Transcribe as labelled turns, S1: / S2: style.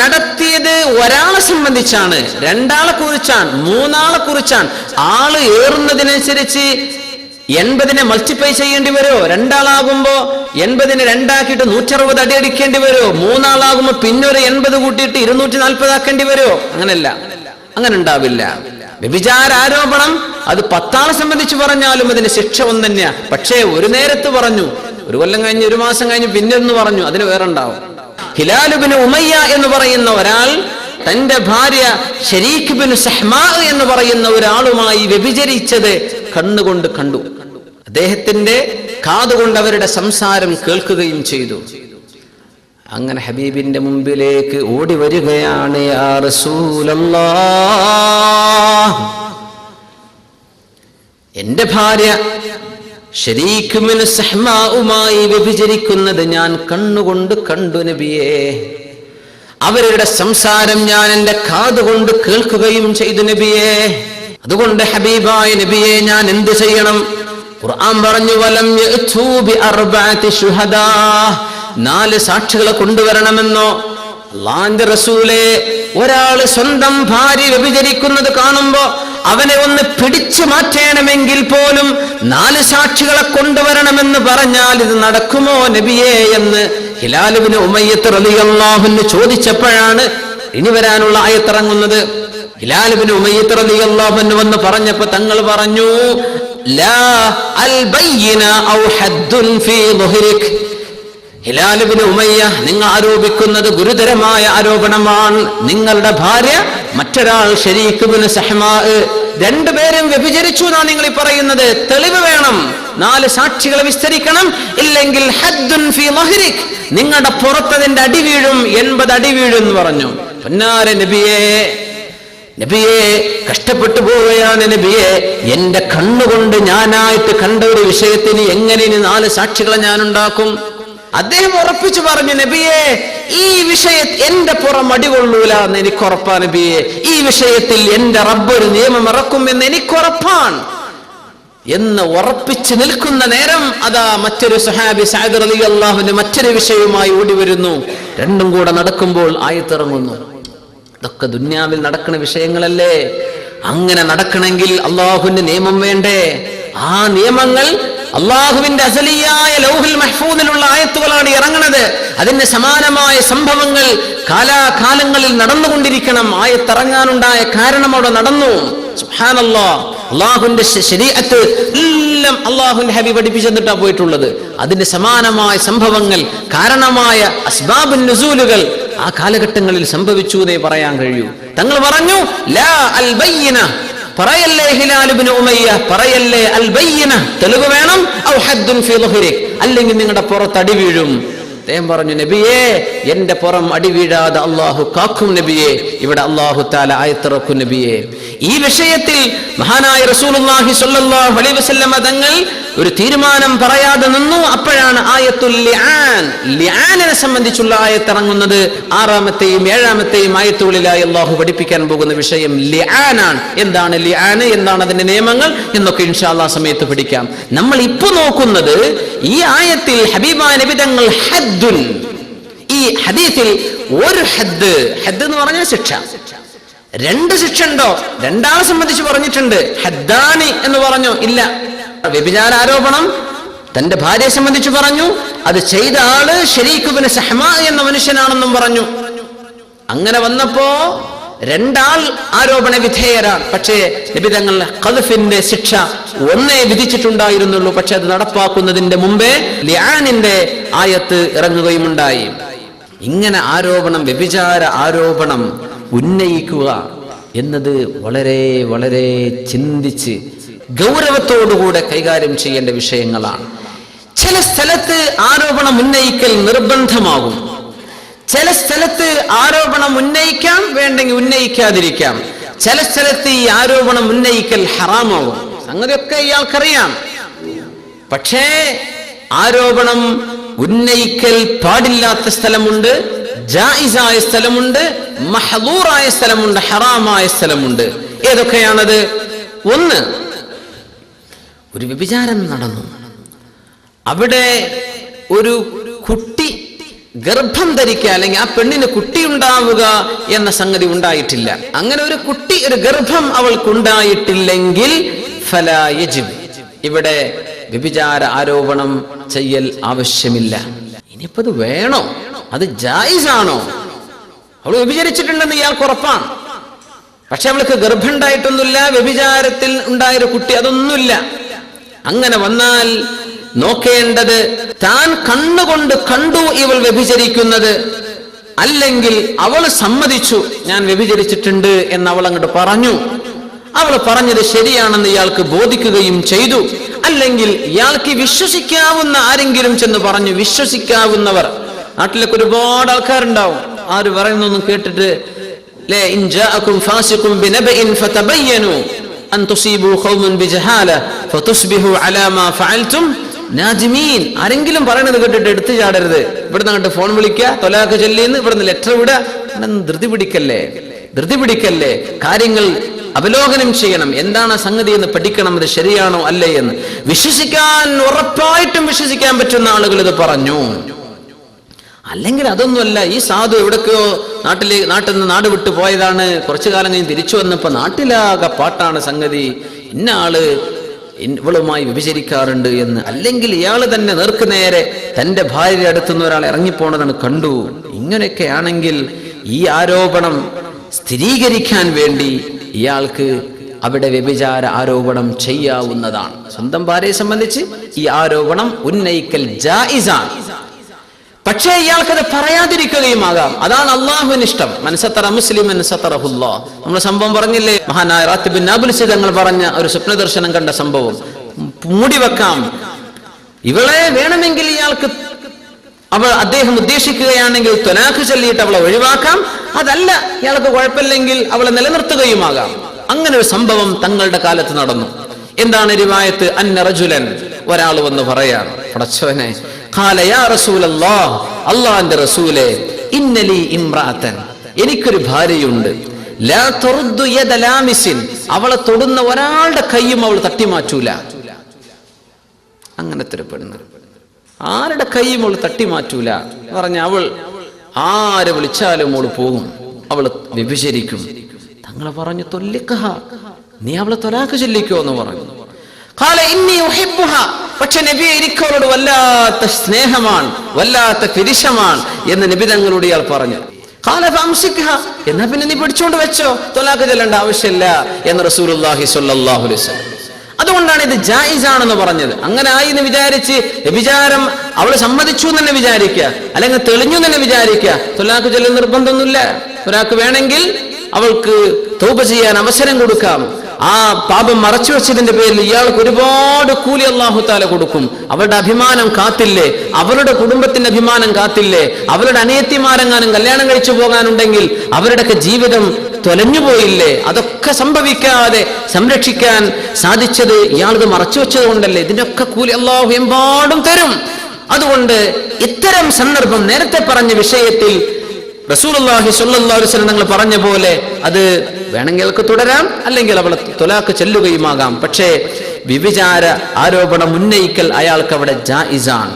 S1: നടത്തിയത് ഒരാളെ സംബന്ധിച്ചാണ് രണ്ടാളെ കുറിച്ചാണ് മൂന്നാളെ കുറിച്ചാണ്. ആൾ ഏറുന്നതിനനുസരിച്ച് എൺപതിനെ മൾട്ടിപ്ലൈ ചെയ്യേണ്ടി വരുമോ? രണ്ടാളാകുമ്പോ എൺപതിനെ രണ്ടാക്കിയിട്ട് നൂറ്ററുപത് അടി അടിക്കേണ്ടി വരുമോ? മൂന്നാളാകുമ്പോ പിന്നൊരു എൺപത് കൂട്ടിയിട്ട് ഇരുന്നൂറ്റി നാൽപ്പത് ആക്കേണ്ടി വരുമോ? അങ്ങനല്ല. അങ്ങനെ ഉണ്ടാവില്ല. വ്യഭിചാര ആരോപണം അത് പത്താളെ സംബന്ധിച്ച് പറഞ്ഞാലും അതിന് ശിക്ഷ ഒന്ന് തന്നെയാ. പക്ഷേ ഒരു നേരത്ത് പറഞ്ഞു ഒരു കൊല്ലം കഴിഞ്ഞ് ഒരു മാസം കഴിഞ്ഞ് പിന്നെ ഒന്ന് പറഞ്ഞു അതിന് വേറെ ഉണ്ടാവും. ഹിലാലുബിന് ഉമയ്യ എന്ന് പറയുന്ന ഒരാൾ തന്റെ ഭാര്യ ഷരീഖ് ബിൻ സഹ്മാ എന്ന് പറയുന്ന ഒരാളുമായി വ്യഭിചരിച്ചത് കണ്ണുകൊണ്ട് കണ്ടു അദ്ദേഹത്തിന്റെ കാതുകൊണ്ട് അവരുടെ സംസാരം കേൾക്കുകയും ചെയ്തു അങ്ങനെ ഹബീബിന്റെ മുമ്പിലേക്ക് ഓടി വരികയാണ്. എന്റെ ഭാര്യ ഷരീഖുമിന് സഹ്മാവുമായി വ്യഭിചരിക്കുന്നത് ഞാൻ കണ്ണുകൊണ്ട് കണ്ടു നബിയേ. അവരുടെ സംസാരം ഞാൻ എന്റെ കാതുകൊണ്ട് കേൾക്കുകയും ചെയ്തു നബിയേ. അതുകൊണ്ട് ഹബീബായ നബിയെ ഞാൻ എന്ത് ചെയ്യണം? ഖുർആൻ പറഞ്ഞു വലം നാല് സാക്ഷികളെ കൊണ്ടുവരണമെന്നോ? അള്ളാന്റെ റസൂലെ ഒരാൾ സ്വന്തം ഭാര്യ വ്യഭിചരിക്കുന്നത് കാണുമ്പോ അവനെ ഒന്ന് പിടിച്ചു മാറ്റണമെങ്കിൽ പോലും നാല് സാക്ഷികളെ കൊണ്ടുവരണമെന്ന് പറഞ്ഞാൽ ഇത് നടക്കുമോ നബിയേ എന്ന് ഹിലാലുവിന് ഉമയ്യത്ത് റലിയല്ലാഹുന്ന് ചോദിച്ചപ്പോഴാണ് ഇനി വരാനുള്ള ആയത്തിറങ്ങുന്നത്. ഹിലാലുവിന് ഉമയ്യത്ത് റലിയല്ലാഹുന്ന് വന്ന് പറഞ്ഞപ്പോ തങ്ങൾ പറഞ്ഞു ലാ അൽ ഔ ഹദ്ദുൻ ഫീ ഹിലാലുബിന് ഉമയ്യ നിങ്ങൾ ആരോപിക്കുന്നത് ഗുരുതരമായ ആരോപണമാണ്. നിങ്ങളുടെ ഭാര്യ മറ്റൊരാൾ ഷരീഖുബിന് സഹമാ രണ്ടുപേരും വ്യഭിചരിച്ചു എന്നാണ് നിങ്ങൾ ഈ പറയുന്നത്. തെളിവ് വേണം. നാല് സാക്ഷികളെ വിസ്തരിക്കണം. ഇല്ലെങ്കിൽ ഹദ്ദുൻ ഫി മഹ്രിക് നിങ്ങളുടെ പുറത്തതിന്റെ അടി വീഴും എൺപത് അടി വീഴും എന്ന് പറഞ്ഞു. പൊന്നാര നബിയേ നബിയെ കഷ്ടപ്പെട്ടു പോവുകയാണ് നബിയെ. എന്റെ കണ്ണുകൊണ്ട് ഞാനായിട്ട് കണ്ട ഒരു വിഷയത്തിന് എങ്ങനെ ഇനി നാല് സാക്ഷികളെ ഞാൻ ഉണ്ടാക്കും? അദ്ദേഹം ഉറപ്പിച്ചു പറഞ്ഞു നബിയെ ഈ വിഷയ എന്റെ പുറം അടികൊള്ളൂല എന്ന് എനിക്ക് ഉറപ്പാ നബിയെ. ഈ വിഷയത്തിൽ എന്റെ റബ്ബൊരു നിയമം ഇറക്കും എന്ന് എനിക്ക് ഉറപ്പാണ്. എന്ന് ഉറപ്പിച്ചു നിൽക്കുന്ന നേരം അതാ മറ്റൊരു സഹാബി സാദർ അലി അള്ളാഹുവിന്റെ മറ്റൊരു വിഷയവുമായി ഓടി വരുന്നു. രണ്ടും കൂടെ നടക്കുമ്പോൾ ആയത്തിറങ്ങുന്നു ഇതൊക്കെ ദുന്യാവിൽ നടക്കുന്ന വിഷയങ്ങളല്ലേ? അങ്ങനെ നടക്കണമെങ്കിൽ അള്ളാഹുവിന്റെ നിയമം വേണ്ടേ? ആ നിയമങ്ങൾ അള്ളാഹുവിന്റെ അസലിയായ ലൗഹുൽ മഹ്ഫൂദിലുള്ള ആയത്തുകളാണ് ഇറങ്ങുന്നത് അതിന്റെ സമാനമായ സംഭവങ്ങൾ കാലാകാലങ്ങളിൽ നടന്നുകൊണ്ടിരിക്കണം. ആയത്തിറങ്ങാനുണ്ടായ കാരണം അവിടെ നടന്നു. അള്ളാഹുന്റെ ശരീരത്ത് എല്ലാം അള്ളാഹുന്റെ ഹബി പഠിപ്പിച്ചെന്നിട്ടാ പോയിട്ടുള്ളത്. അതിന് സമാനമായ സംഭവങ്ങൾ കാരണമായ അസ്ബാബുൻ നുസൂലുകൾ ആ കാലഘട്ടങ്ങളിൽ സംഭവിച്ചു എന്നേ പറയാൻ കഴിയൂ. തങ്ങൾ പറഞ്ഞു ലാ അൽ പറയല്ലേ ഹിലാലുബിന് ഉമയ്യ? പറയല്ലേ അൽബയ്യന? തെളിവ് വേണം? ഔ ഹദ്ദുൻ ഫീ ളുഹ്രിക് അല്ലെങ്കിൽ നിങ്ങളുടെ പുറത്ത് അടി വീഴും. അദ്ദേഹം പറഞ്ഞു നബിയേ എന്റെ പുറം അടി വീഴാതെ അള്ളാഹു കാക്കും നബിയെ. ഇവിടെ അള്ളാഹു താല ആയത്തിറക്കും നബിയെ. ഈ വിഷയത്തിൽ മഹാനായ റസൂലുള്ളാഹി സ്വല്ലല്ലാഹു അലൈഹി വസല്ലമ തങ്ങൾ ഒരു തീരുമാനം പറയാതെ നിന്നു. അപ്പോഴാണ് ആയത്തുൽ ലിആനിനെ സംബന്ധിച്ചുള്ള ആയത്തിറങ്ങുന്നത് ആറാമത്തെയും ഏഴാമത്തെയും ആയത്തുകളിലായി അള്ളാഹു പഠിപ്പിക്കാൻ പോകുന്ന വിഷയം ലിആനാണ്. എന്താണ് ലിആന്? എന്താണ് അതിന്റെ നിയമങ്ങൾ? എന്നൊക്കെ ഇൻഷാല്ലാ സമയത്ത് പഠിക്കാം. നമ്മൾ ഇപ്പൊ നോക്കുന്നത് ഈ ആയത്തിൽ ഹബീബ ഹദ്ദുൻ. ഈ ഹദീസിൽ ഒരു ഹദ്. ഹദ് എന്ന് പറഞ്ഞാൽ ശിക്ഷ. രണ്ട് ശിക്ഷ ഉണ്ടോ? രണ്ടാളെ സംബന്ധിച്ച് പറഞ്ഞിട്ടുണ്ട്. ഹദ്ദാനി എന്ന് പറഞ്ഞു? ഇല്ല. വ്യഭിചാര ആരോപണം തന്റെ ഭാര്യയെ സംബന്ധിച്ച് പറഞ്ഞു അത് ചെയ്ത ആൾ ഷെരീഖുബിന് സഹമ എന്ന മനുഷ്യനാണെന്നും പറഞ്ഞു. അങ്ങനെ വന്നപ്പോ രണ്ടാൾ ആരോപണ വിധേയരാണ്. പക്ഷേ നിബിതങ്ങൾ ഖദ്ഫിന്റെ ശിക്ഷ ഒന്നേ വിധിച്ചിട്ടുണ്ടായിരുന്നുള്ളൂ. പക്ഷെ അത് നടപ്പാക്കുന്നതിന്റെ മുമ്പേ ലിയാനിന്റെ ആയത്ത് ഇറങ്ങുകയുമുണ്ടായി. ഇങ്ങനെ ആരോപണം വ്യഭിചാര ആരോപണം ഉന്നയിക്കുക എന്നത് വളരെ വളരെ ചിന്തിച്ച് ഗൗരവത്തോടുകൂടെ കൈകാര്യം ചെയ്യേണ്ട വിഷയങ്ങളാണ്. ചില സ്ഥലത്ത് ആരോപണം ഉന്നയിക്കൽ നിർബന്ധമാകും. ചില സ്ഥലത്ത് ആരോപണം ഉന്നയിക്കാം വേണ്ടെങ്കിൽ ഉന്നയിക്കാതിരിക്കാം. ചില സ്ഥലത്ത് ഈ ആരോപണം ഉന്നയിക്കൽ ഹറാമാകും. സംഗതിയൊക്കെ ഇയാൾക്കറിയാം. പക്ഷേ ആരോപണം ഉന്നയിക്കൽ പാടില്ലാത്ത സ്ഥലമുണ്ട് ജായിസായ സ്ഥലമുണ്ട് മഹദൂറായ സ്ഥലമുണ്ട് ഹറാമായ സ്ഥലമുണ്ട്. ഏതൊക്കെയാണത്? ഒന്ന് ഒരു വ്യഭിചാരം നടന്നു. അവിടെ ഒരു കുട്ടി ഗർഭം ധരിക്കുക അല്ലെങ്കിൽ ആ പെണ്ണിന് കുട്ടി ഉണ്ടാവുക എന്ന സംഗതി ഉണ്ടായിട്ടില്ല. അങ്ങനെ ഒരു കുട്ടി ഒരു ഗർഭം അവൾക്കുണ്ടായിട്ടില്ലെങ്കിൽ ഫലായജിബ് ഇവിടെ വ്യഭിചാര ആരോപണം ചെയ്യൽ ആവശ്യമില്ല. ഇനിയിപ്പോ അത് വേണോ? അത് ജായിസാണോ? അവൾ വ്യഭിചരിച്ചിട്ടുണ്ടെന്ന് ഇയാൾക്ക് ഉറപ്പാണ്. പക്ഷെ അവൾക്ക് ഗർഭം ഉണ്ടായിട്ടൊന്നുമില്ല വ്യഭിചാരത്തിൽ ഉണ്ടായൊരു കുട്ടി അതൊന്നുമില്ല. അങ്ങനെ വന്നാൽ നോക്കേണ്ടത് താൻ കണ്ണുകൊണ്ട് കണ്ടു ഇവൾ വ്യഭിചരിക്കുന്നത് അല്ലെങ്കിൽ അവൾ സമ്മതിച്ചു ഞാൻ വ്യഭിചരിച്ചിട്ടുണ്ട് എന്ന് അവൾ അങ്ങോട്ട് പറഞ്ഞു. അവൾ പറഞ്ഞത് ശരിയാണെന്ന് ഇയാൾക്ക് ബോധിക്കുകയും ചെയ്തു. അല്ലെങ്കിൽ ഇയാൾക്ക് വിശ്വസിക്കാവുന്ന ആരെങ്കിലും ചെന്ന് പറഞ്ഞു വിശ്വസിക്കാവുന്നവർ. നാട്ടിലൊക്കെ ഒരുപാട് ആൾക്കാരുണ്ടാവും. ആര് പറയുന്നൊന്നും കേട്ടിട്ട് ലേ ഫാസിഖും ബിനബഇൻ അൻ തുസീബു ഖൗമൻ ബിജഹാല ഫതുസ്ബിഹു അലാ മാ ഫഅൽതും നാജിമീൻ ആരെങ്കിലും പറയണത് കേട്ടിട്ട് എടുത്തു ചാടരുത്. ഇവിടുന്ന് അങ്ങോട്ട് ഫോൺ വിളിക്കുക. തൊലാഖ് ചൊല്ലിന്ന് ഇവിടുന്ന് ലെറ്റർ വിടുക. ധൃതി പിടിക്കല്ലേ? ധൃതി പിടിക്കല്ലേ? കാര്യങ്ങൾ അവലോകനം ചെയ്യണം. എന്താണ് സംഗതി എന്ന് പഠിക്കണം. അത് ശരിയാണോ അല്ലേ എന്ന്. വിശ്വസിക്കാൻ ഉറപ്പായിട്ടും വിശ്വസിക്കാൻ പറ്റുന്ന ആളുകൾ ഇത് പറഞ്ഞു. അല്ലെങ്കിൽ അതൊന്നുമല്ല ഈ സാധു എവിടേക്കോ നാട്ടിലെ നാട്ടിൽ നിന്ന് നാട് വിട്ടു പോയതാണ്. കുറച്ചു കാലം കഴിഞ്ഞ് തിരിച്ചു വന്നപ്പോൾ നാട്ടിലാകെ പാട്ടാണ് സംഗതി. ഇന്ന ആൾ ഇവളുമായി വിഭജിക്കാറുണ്ട് എന്ന്. അല്ലെങ്കിൽ ഇയാൾ തന്നെ നേർക്ക് നേരെ തന്റെ ഭാര്യ അടുത്തുനിന്ന് ഒരാൾ ഇറങ്ങിപ്പോണതാണ് കണ്ടു. ഇങ്ങനെയൊക്കെ ആണെങ്കിൽ ഈ ആരോപണം സ്ഥിരീകരിക്കാൻ വേണ്ടി ഇയാൾക്ക് അവിടെ വ്യഭിചാര ആരോപണം ചെയ്യാവുന്നതാണ്. സ്വന്തം ഭാര്യയെ സംബന്ധിച്ച് ഈ ആരോപണം ഉന്നയിക്കൽ ജായിസാണ്. പക്ഷേ ഇയാൾക്കത് പറയാതിരിക്കുകയുമാകാം. അതാണ് അള്ളാഹുവിന് ഇഷ്ടം. മനസ്സത്തറ മുസ്ലിം മനസ്സത്തറഹുല്ലാ നമ്മൾ സംഭവം പറഞ്ഞില്ലേ? മഹാനായ റാത്തിബിൻ അബുൽസി തങ്ങൾ പറഞ്ഞ ഒരു സ്വപ്ന ദർശനം കണ്ട സംഭവം. മൂടി വെക്കാം. ഇവളെ വേണമെങ്കിൽ ഇയാൾക്ക് അവൾ അദ്ദേഹം ഉദ്ദേശിക്കുകയാണെങ്കിൽ ത്വനാഖ് ചൊല്ലിയിട്ട് അവളെ ഒഴിവാക്കാം. അതല്ല ഇയാൾക്ക് കുഴപ്പമില്ലെങ്കിൽ അവളെ നിലനിർത്തുകയുമാകാം. അങ്ങനെ ഒരു സംഭവം തങ്ങളുടെ കാലത്ത് നടന്നു. എന്താണ് രിവായത്ത് അന്നറജുലൻ ഒരാൾ വന്ന് പറയാണ് പടച്ചോനെ ഖാല യാ റസൂലല്ലാഹ് അള്ളാന്റെ റസൂലെ ഇന്നലി ഇമ്രാത്തൻ എനിക്കൊരു ഭാര്യയുണ്ട്. അവളെ തൊടുന്ന ഒരാളുടെ കൈയും അവൾ തട്ടിമാറ്റൂല. അങ്ങനത്തെ ഒരു പെണ്ണ്. ആരുടെ കൈയും അവൾ തട്ടിമാറ്റൂല? പറഞ്ഞ അവൾ ആര് വിളിച്ചാലും അവൾ പോകും. അവൾ വ്യഭിചരിക്കും. തങ്ങളെ പറഞ്ഞു തൊല്ലിക്കഹ നീ അവളെ തൊലാക്ക് ചൊല്ലിക്കോ എന്ന് പറഞ്ഞു. പക്ഷെ നബി എനിക്കവളോട് വല്ലാത്ത സ്നേഹമാണ് വല്ലാത്ത പിരിശമാണ് എന്ന് നബി തങ്ങളോട് ഇയാൾ പറഞ്ഞു. എന്നാ പിന്നെ നീ പിടിച്ചോണ്ട് വെച്ചോ? തൊലാക്ക് ചെല്ലേണ്ട ആവശ്യമില്ല എന്ന് വസല്ലം അതുകൊണ്ടാണ് ഇത് ജായിസ് ആണെന്ന് പറഞ്ഞത്. അങ്ങനെ ആയി എന്ന് വിചാരിച്ച് വ്യഭിചാരം അവൾ സമ്മതിച്ചു എന്ന് തന്നെ വിചാരിക്കുക. അല്ലെങ്കിൽ തെളിഞ്ഞു എന്ന് തന്നെ വിചാരിക്കുക. തൊലാക്ക് ചെല്ലുന്ന നിർബന്ധമൊന്നുമില്ല. ഒരാൾക്ക് വേണമെങ്കിൽ അവൾക്ക് തൗപ ചെയ്യാൻ അവസരം കൊടുക്കാം. ആ പാപം മറച്ചു വെച്ചതിന്റെ പേരിൽ ഇയാൾക്ക് ഒരുപാട് കൂലി അള്ളാഹു താല കൊടുക്കും. അവരുടെ അഭിമാനം കാത്തില്ലേ? അവരുടെ കുടുംബത്തിന്റെ അഭിമാനം കാത്തില്ലേ? അവരുടെ അനിയത്തിമാരെങ്ങാനും കല്യാണം കഴിച്ചു പോകാനുണ്ടെങ്കിൽ അവരുടെയൊക്കെ ജീവിതം തൊലഞ്ഞു പോയില്ലേ? അതൊക്കെ സംഭവിക്കാതെ സംരക്ഷിക്കാൻ സാധിച്ചത് ഇയാളത് മറച്ചു വെച്ചത് കൊണ്ടല്ലേ? ഇതിനൊക്കെ കൂലി അള്ളാഹു എമ്പാടും തരും. അതുകൊണ്ട് ഇത്തരം സന്ദർഭം നേരത്തെ പറഞ്ഞ വിഷയത്തിൽ റസൂലുള്ളാഹി സ്വല്ലല്ലാഹു അലൈഹി വസല്ലം തങ്ങൾ പറഞ്ഞ പോലെ അത് വേണമെങ്കിൽ അവൾക്ക് തുടരാം അല്ലെങ്കിൽ അവൾ തൊലാക്ക് ചെല്ലുകയുമാകാം. പക്ഷേ വിവിചാര ആരോപണം ഉന്നയിക്കൽ അയാൾക്ക് അവിടെ ജായിസാണ്.